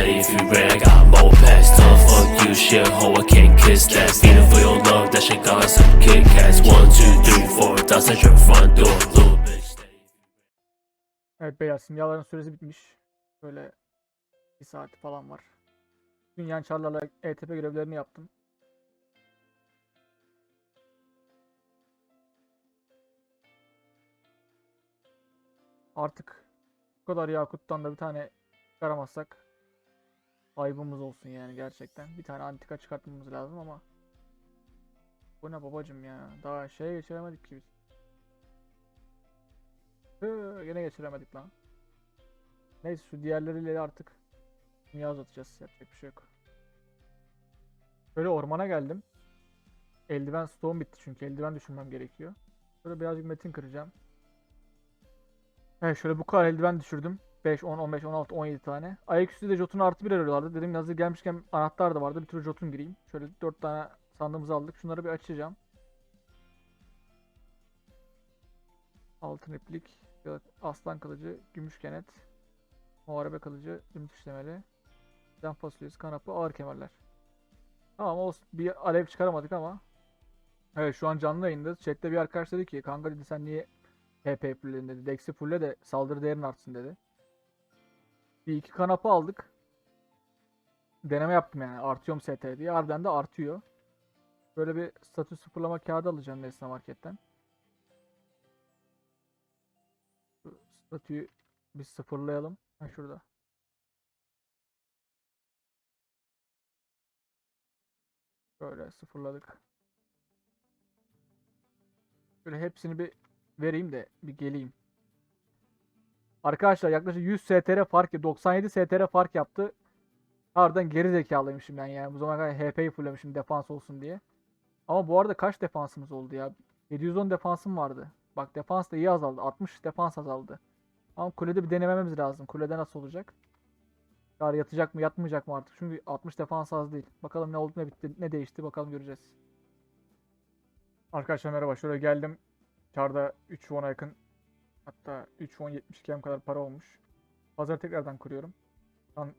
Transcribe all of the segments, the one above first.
steady if you ready, I got more packs. Tell fuck you, shit, ho, I can't kiss that. Feeling for your love, that shit got some Kit Kats. One, two, three, four, that's at your front door. Evet beyler simyaların süresi bitmiş. Böyle bir saat falan var. Dün yan çarlarla ETP görevlerini yaptım. Artık bu kadar Yakut'tan da bir tane çıkaramazsak ayıbımız olsun yani gerçekten. Bir tane antika çıkartmamız lazım ama bu ne babacım ya? Daha şeye geçiremedik ki biz. Hı, Gene geçiremedik lan. Neyse şu diğerleriyle artık dünya uzatacağız. Yapacak bir şey yok. Böyle ormana geldim. Eldiven stoğum bitti çünkü eldiven düşürmem gerekiyor. Böyle birazcık metin kıracağım. Evet şöyle bu kadar eldiven düşürdüm. 5, 10, 15, 16, 17 tane. Ayaküstü de jotunu artı bir arıyorlardı. Dedim hazır gelmişken anahtar da vardı. Bir türlü jotun gireyim. Şöyle 4 tane sandığımızı aldık. Şunları bir açacağım. Altın iplik, aslan kılıcı, gümüş kenet, muharebe kılıcı, zümrüt işlemeli, can fasulyesi, kanapı, ağır kemerler. Tamam o bir alev çıkaramadık ama. Evet şu an canlı yayında. Chat'te bir arkadaş dedi ki kanka dedi sen niye HP fullledin dedi. Dex'i fulle de saldırı değerin artsın dedi. Bir iki kanapı aldık. Deneme yaptım yani. Artıyor mu ST diye. Harbiden de artıyor. Böyle bir statü sıfırlama kağıdı alacağım Nesne Market'ten. Statüyü bir sıfırlayalım. Ha şurada. Böyle sıfırladık. Şöyle hepsini bir vereyim de bir geleyim. Arkadaşlar yaklaşık 100 STR fark 97 STR fark yaptı. Harbiden geri zekalıymışım ben yani. Bu zamana kadar HP'yi fulllemişim defans olsun diye. Ama bu arada kaç defansımız oldu ya? 710 defansım vardı. Bak defans da iyi azaldı. 60 defans azaldı. Ama kulede bir denememiz lazım. Kulede nasıl olacak? Kar yatacak mı yatmayacak mı artık? Çünkü 60 defans az değil. Bakalım ne oldu ne bitti ne değişti bakalım göreceğiz. Arkadaşlar merhaba. Şöyle geldim. Çarda 3 won'a yakın hatta 3 won 72 M kadar para olmuş. Pazarı tekrardan kuruyorum.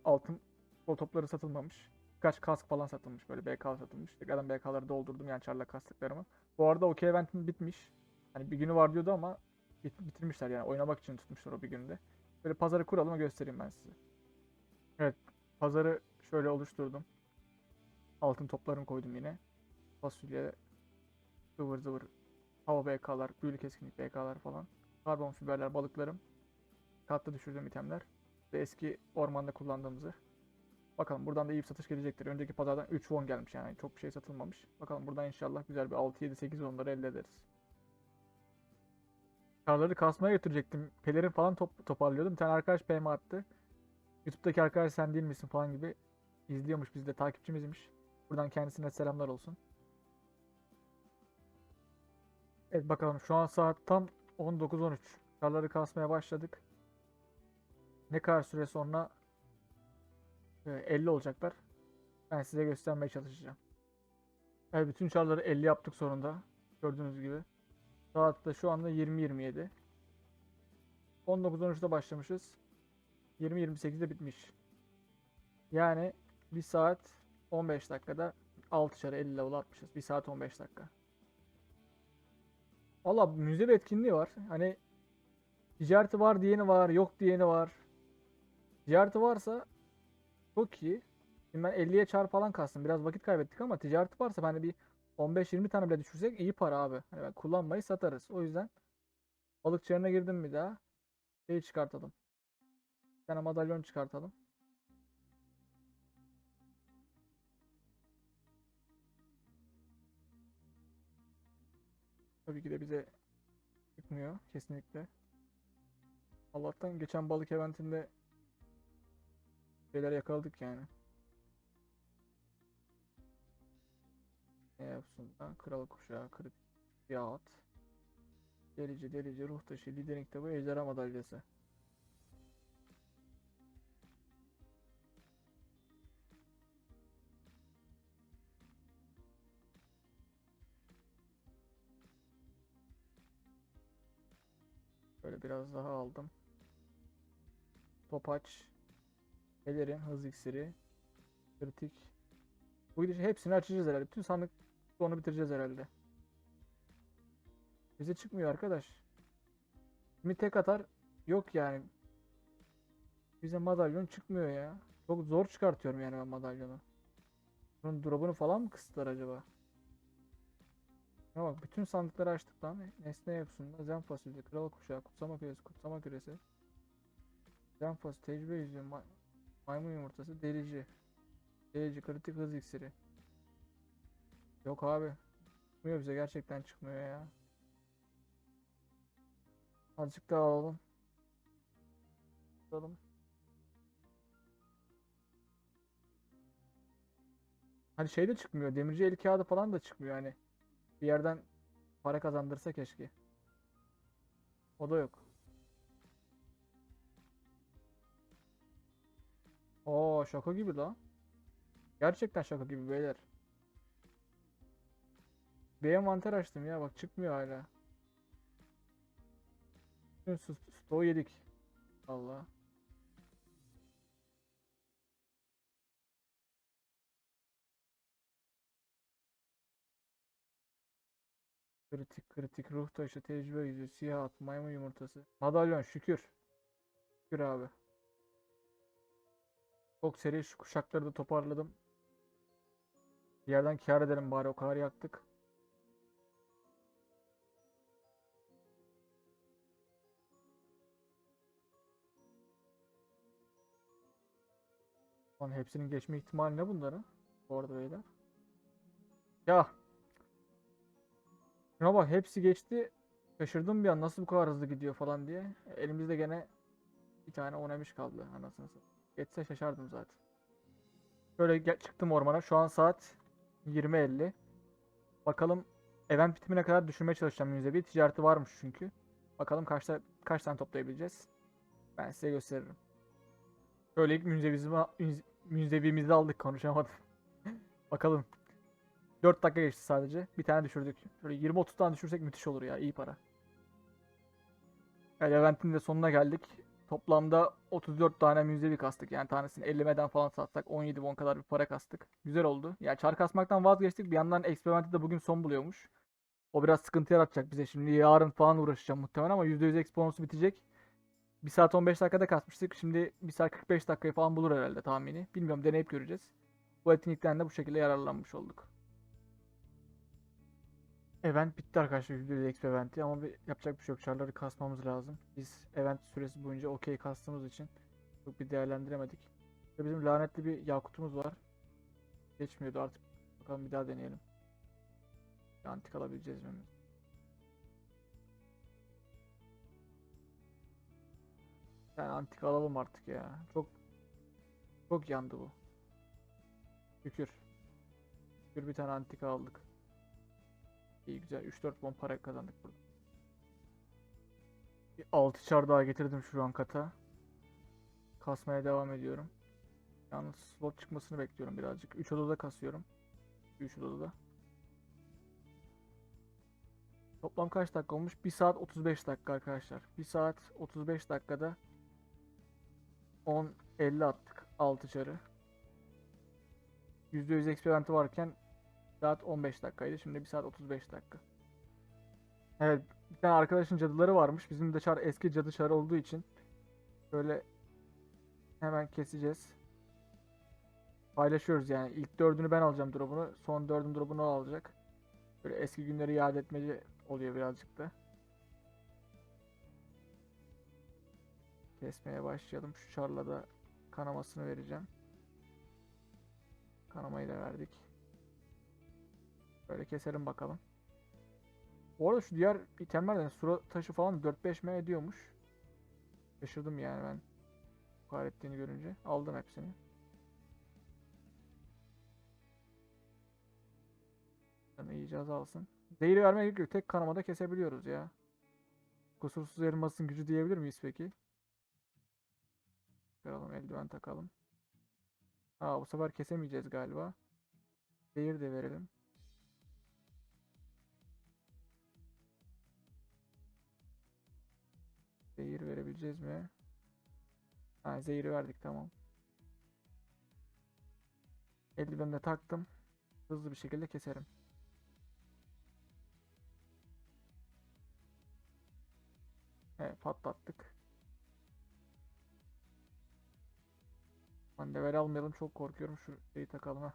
Altın bol topları satılmamış. Birkaç kask falan satılmış. Böyle BK satılmış. Tekrardan BK'ları doldurdum yani çarla kastıklarımı. Bu arada OK eventim bitmiş. Hani bir günü var diyordu ama bit- bitirmişler yani oynamak için tutmuşlar o bir günde. Böyle pazarı kuralım göstereyim ben size. Evet pazarı şöyle oluşturdum. Altın toplarını koydum yine. Fasulye, zıvır zıvır hava BK'lar, büyülü keskinlik BK'lar falan. Karbon fiberler, balıklarım. Katlı düşürdüğüm itemler. Ve eski ormanda kullandığımızı. Bakalım buradan da iyi bir satış gelecektir. Önceki pazardan 3 won gelmiş yani çok bir şey satılmamış. Bakalım buradan inşallah güzel bir 6, 7, 8 wonları elde ederiz. Karları kasmaya götürecektim. Pelerin falan top, toparlıyordum. Bir tane arkadaş PM attı. YouTube'daki arkadaş sen değil misin falan gibi izliyormuş bizde takipçimizmiş. Buradan kendisine selamlar olsun. Evet bakalım şu an saat tam 19.13. Karları kasmaya başladık. Ne kadar süre sonra e, 50 olacaklar. Ben size göstermeye çalışacağım. Evet bütün çarları 50 yaptık sonunda. Gördüğünüz gibi. Saat de şu anda 20.27. 19.13'te başlamışız. 20.28'de bitmiş. Yani 1 saat 15 dakikada 6 çarı 50 level atmışız. 1 saat 15 dakika. Valla müze bir etkinliği var. Hani ticareti var diyeni var, yok diyeni var. Ticareti varsa çok iyi. Şimdi ben 50'ye çar falan kastım. Biraz vakit kaybettik ama ticareti varsa hani bir 15-20 tane bile düşürsek iyi para abi. Hani ben kullanmayı satarız. O yüzden balık çarına girdim bir daha. Şeyi çıkartalım. Bir tane madalyon çıkartalım. Tabii ki de bize çıkmıyor kesinlikle. Allah'tan geçen balık eventinde şeyler yakaladık yani. Ne yapsın lan? Kral kuşağı, kritik, yahut. Delici, delici, ruh taşı, liderin kitabı, ejderha madalyası. Biraz daha aldım. Topaç. Pelerin, hız iksiri, kritik. Bu gidişi hepsini açacağız herhalde. Bütün sandık onu bitireceğiz herhalde. Bize çıkmıyor arkadaş. Kimi tek atar yok yani. Bize madalyon çıkmıyor ya. Çok zor çıkartıyorum yani ben madalyonu. Bunun drop'unu falan mı kıstılar acaba? Ya bak bütün sandıkları açtık lan. Nesne yapısında zen fasulye, kral kuşağı, kutsama küresi, kutsama küresi. Zen fasulye, tecrübe yüzüğü, ma- maymun yumurtası, delici. Delici, kritik hız iksiri. Yok abi. Çıkmıyor bize gerçekten çıkmıyor ya. Azıcık daha alalım. Alalım. Hani şey de çıkmıyor. Demirci el kağıdı falan da çıkmıyor hani. Bir yerden para kazandırsa keşke. O da yok. Oo şaka gibi lan. Gerçekten şaka gibi beyler. Bir envanter açtım ya bak çıkmıyor hala. Bütün sto- stoğu yedik. Allah. Kritik kritik ruh taşı tecrübe yüzüğü siyah at maymun yumurtası. Madalyon şükür. Şükür abi. Çok seri şu kuşakları da toparladım. Bir yerden kâr edelim bari o kadar yaktık. Lan hepsinin geçme ihtimali ne bunların? Bu arada beyler. Ya. Şuna bak hepsi geçti. Şaşırdım bir an nasıl bu kadar hızlı gidiyor falan diye. Elimizde gene bir tane onemiş kaldı anasını. Geçse şaşardım zaten. Şöyle gel- çıktım ormana. Şu an saat 20.50. Bakalım event bitimine kadar düşürmeye çalışacağım müzevi. Ticareti varmış çünkü. Bakalım kaçta kaç tane toplayabileceğiz. Ben size gösteririm. Şöyle ilk müzevimizi, müze- müzevimizi aldık konuşamadım. Bakalım. 4 dakika geçti sadece. Bir tane düşürdük. Şöyle 20-30 tane düşürsek müthiş olur ya. iyi para. Evet eventin de sonuna geldik. Toplamda 34 tane müzevi kastık. Yani tanesini 50'meden falan satsak 17 won kadar bir para kastık. Güzel oldu. Yani çar kasmaktan vazgeçtik. Bir yandan eksperimenti de bugün son buluyormuş. O biraz sıkıntı yaratacak bize. Şimdi yarın falan uğraşacağım muhtemelen ama %100 eksponusu bitecek. 1 saat 15 dakikada kasmıştık. Şimdi 1 saat 45 dakikayı falan bulur herhalde tahmini. Bilmiyorum deneyip göreceğiz. Bu etkinlikten de bu şekilde yararlanmış olduk. Event bitti arkadaşlar %100 exp eventi ama bir, yapacak bir şey yok. Çarları kasmamız lazım. Biz event süresi boyunca okey kastığımız için çok bir değerlendiremedik. Ve bizim lanetli bir yakutumuz var. Geçmiyordu artık. Bakalım bir daha deneyelim. Bir Antik alabileceğiz mi? Yani antik alalım artık ya. Çok çok yandı bu. Şükür. Şükür bir tane antika aldık. İyi güzel 3-4 bon para kazandık burada. Bir 6 çar daha getirdim şu an kata. Kasmaya devam ediyorum. Yalnız slot çıkmasını bekliyorum birazcık. 3 odada kasıyorum. 3 odada. Toplam kaç dakika olmuş? 1 saat 35 dakika arkadaşlar. 1 saat 35 dakikada 10 50 attık 6 çarı. %100 eksperimenti varken saat 15 dakikaydı. Şimdi 1 saat 35 dakika. Evet, bir tane arkadaşın cadıları varmış. Bizim de çar eski cadı çarı olduğu için böyle hemen keseceğiz. Paylaşıyoruz yani. İlk dördünü ben alacağım drop'unu. Son dördün drop'unu alacak. Böyle eski günleri yad etmeci oluyor birazcık da. Kesmeye başlayalım. Şu çarla da kanamasını vereceğim. Kanamayı da verdik. Böyle keselim bakalım. Bu arada şu diğer itemler de sura taşı falan 4-5 M ediyormuş. Şaşırdım yani ben. Kadar ettiğini görünce. Aldım hepsini. Yani iyice azalsın. Zehri vermeye gerek yok. Tek kanamada kesebiliyoruz ya. Kusursuz elmasın gücü diyebilir miyiz peki? Çıkaralım eldiven takalım. Aa bu sefer kesemeyeceğiz galiba. Zehir de verelim. Verebileceğiz mi? Ha zehiri verdik tamam. Eldiveni de taktım. Hızlı bir şekilde keserim. Evet patlattık. Ben almayalım çok korkuyorum şu şeyi takalım ha.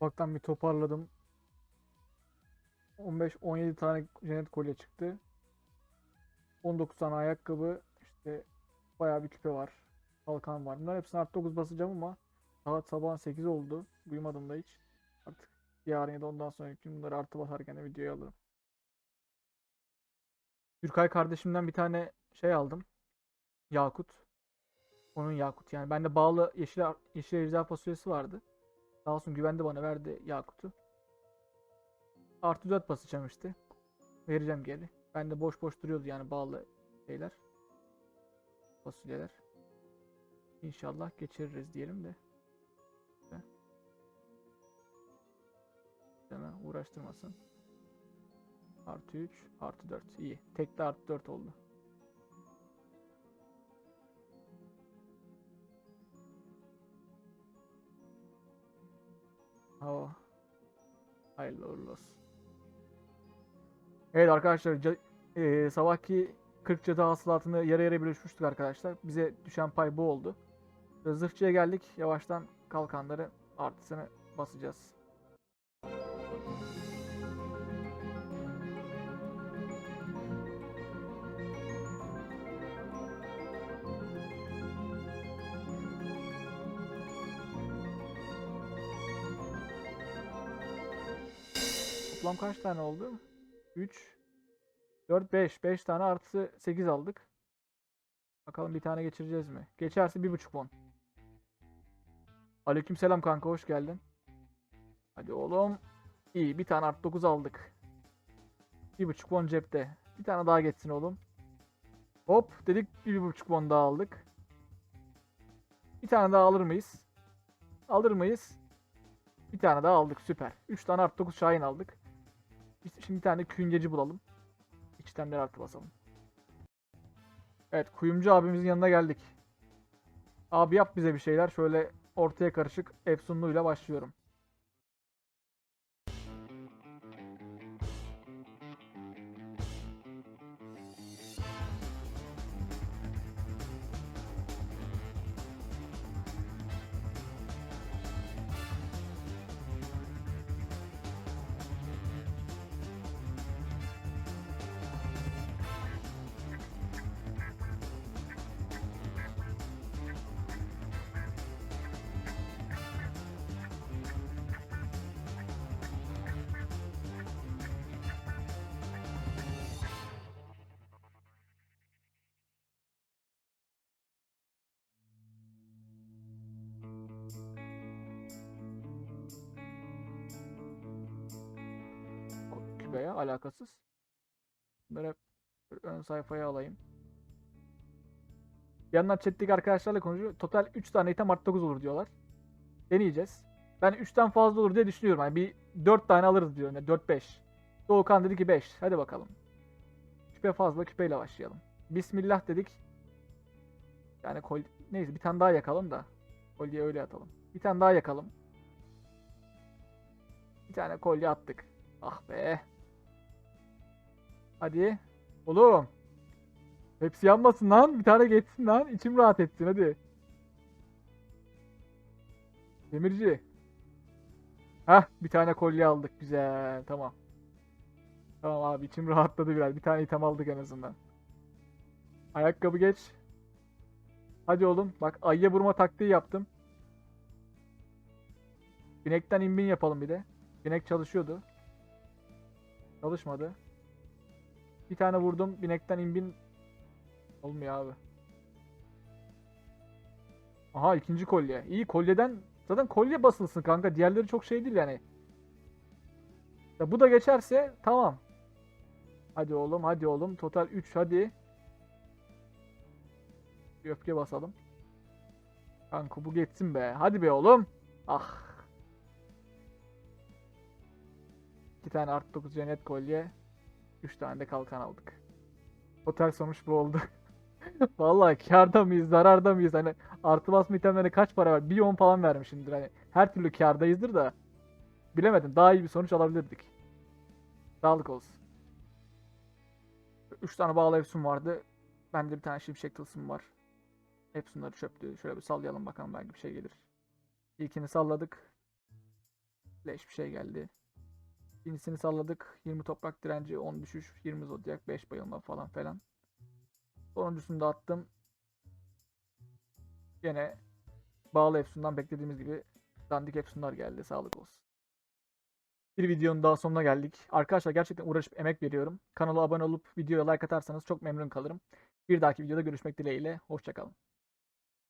Ufaktan bir toparladım. 15-17 tane cennet kolye çıktı. 19 tane ayakkabı. işte bayağı bir küpe var. Kalkan var. Bunların hepsini artı 9 basacağım ama saat sabahın 8 oldu. Uyumadım da hiç. Artık yarın ya da ondan sonraki gün bunları artı basarken de videoya alırım. Türkay kardeşimden bir tane şey aldım. Yakut. Onun yakut yani. Bende bağlı yeşil, yeşil ejder fasulyesi vardı. Sağ olsun güvendi bana verdi Yakut'u. Artı 4 basacağım işte. Vereceğim geri. Ben de boş boş duruyordu yani bağlı şeyler. Fasulyeler. İnşallah geçiririz diyelim de. Sana uğraştırmasın. Artı 3, artı 4. İyi. Tek de artı 4 oldu. Hava. Hayırlı uğurlu olsun. Evet arkadaşlar eee, sabahki 40 cadı hasılatını yarı yarıya bölüşmüştük arkadaşlar. Bize düşen pay bu oldu. Zırhçıya geldik. Yavaştan kalkanları artısını basacağız. Toplam kaç tane oldu? 3 4 5 5 tane artı 8 aldık. Bakalım bir tane geçireceğiz mi? Geçerse 1.5 bon. Aleykümselam kanka hoş geldin. Hadi oğlum. İyi bir tane artı 9 aldık. 1.5 bon cepte. Bir tane daha geçsin oğlum. Hop dedik 1.5 bon daha aldık. Bir tane daha alır mıyız? Alır mıyız? Bir tane daha aldık süper. 3 tane artı 9 Şahin aldık. Biz Şimdi bir tane küngeci bulalım. İçten bir artı basalım. Evet kuyumcu abimizin yanına geldik. Abi yap bize bir şeyler. Şöyle ortaya karışık Efsunlu'yla başlıyorum. Kübeye alakasız. Bunları ön sayfaya alayım. Bir yandan chat'teki arkadaşlarla konuşuyor. Total 3 tane item artı 9 olur diyorlar. Deneyeceğiz. Ben 3'ten fazla olur diye düşünüyorum. Yani bir 4 tane alırız diyor. Yani 4-5. Doğukan dedi ki 5. Hadi bakalım. Küpe fazla küpeyle başlayalım. Bismillah dedik. Yani kol neyse bir tane daha yakalım da. Kolye öyle atalım. Bir tane daha yakalım. Bir tane kolye attık. Ah be. Hadi. Oğlum. Hepsi yanmasın lan. Bir tane geçsin lan. İçim rahat etsin hadi. Demirci. Hah bir tane kolye aldık. Güzel. Tamam. Tamam abi içim rahatladı biraz. Bir tane item aldık en azından. Ayakkabı geç. Hadi oğlum. Bak ayıya vurma taktiği yaptım. Binekten inbin yapalım bir de. Binek çalışıyordu. Çalışmadı. Bir tane vurdum. Binekten inbin olmuyor abi. Aha ikinci kolye. İyi kolyeden zaten kolye basılsın kanka. Diğerleri çok şey değil yani. Ya bu da geçerse tamam. Hadi oğlum hadi oğlum. Total 3 hadi. Bir öfke basalım. Kanka bu geçsin be. Hadi be oğlum. Ah. İki tane artı 9 cennet kolye. 3 tane de kalkan aldık. Total sonuç bu oldu. Vallahi kârda mıyız, zararda mıyız? Hani artı basma itemlerine kaç para var? Bir 10 falan vermişimdir. Hani her türlü kârdayızdır da. Bilemedim. Daha iyi bir sonuç alabilirdik. Sağlık olsun. 3 tane bağlı efsun vardı. Bende bir tane şimşek tılsım var. Efsunları çöptü. Şöyle bir sallayalım bakalım belki bir şey gelir. İlkini salladık. Leş bir şey geldi. İkincisini salladık. 20 toprak direnci, 10 düşüş, 20 zodyak, 5 bayılma falan filan. Sonuncusunu da attım. Gene bağlı Efsun'dan beklediğimiz gibi dandik Efsunlar geldi. Sağlık olsun. Bir videonun daha sonuna geldik. Arkadaşlar gerçekten uğraşıp emek veriyorum. Kanala abone olup videoya like atarsanız çok memnun kalırım. Bir dahaki videoda görüşmek dileğiyle. Hoşçakalın.